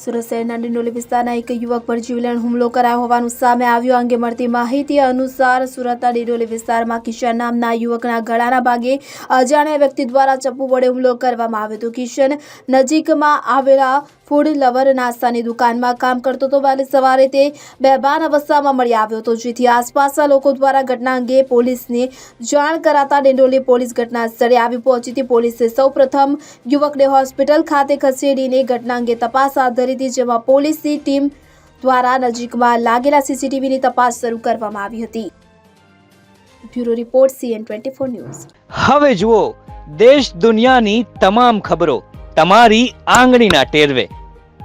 સુરત શહેરના ડિંડોલી વિસ્તારના એક યુવક પર જીવલેણ હુમલો કરાયો હોવાનું સામે આવ્યું. અંગે મળતી માહિતી અનુસાર સુરતના ડિંડોલી વિસ્તારમાં કિશન નામના યુવકના ગળાના ભાગે અજાણ્યા વ્યક્તિ દ્વારા ચપ્પુ વડે હુમલો કરવામાં આવ્યો હતો. કિશન નજીકમાં આવેલા ફૂડ લવર નાસ્તાની દુકાનમાં કામ કરતો હતો વહેલી સવારે તે બેભાન અવસ્થામાં મળી આવ્યો હતો, જેથી આસપાસના લોકો દ્વારા ઘટના અંગે પોલીસને જાણ કરાતા ડિંડોલી પોલીસ ઘટના સ્થળે આવી પહોંચી. હતી પોલીસે સૌપ્રથમ યુવકને હોસ્પિટલ ખાતે ખસેડીને ઘટના અંગે તપાસ હાથ ધરી હતી, જેમાં પોલીસની ટીમ દ્વારા નજીકમાં લાગેલા સીસીટીવીની તપાસ શરૂ કરવામાં આવી હતી. Bureau report, CN twenty four news. હવે જુઓ, દેશ દુનિયાની તમામ ખબરો તમારી આંગળીના ટેરવે.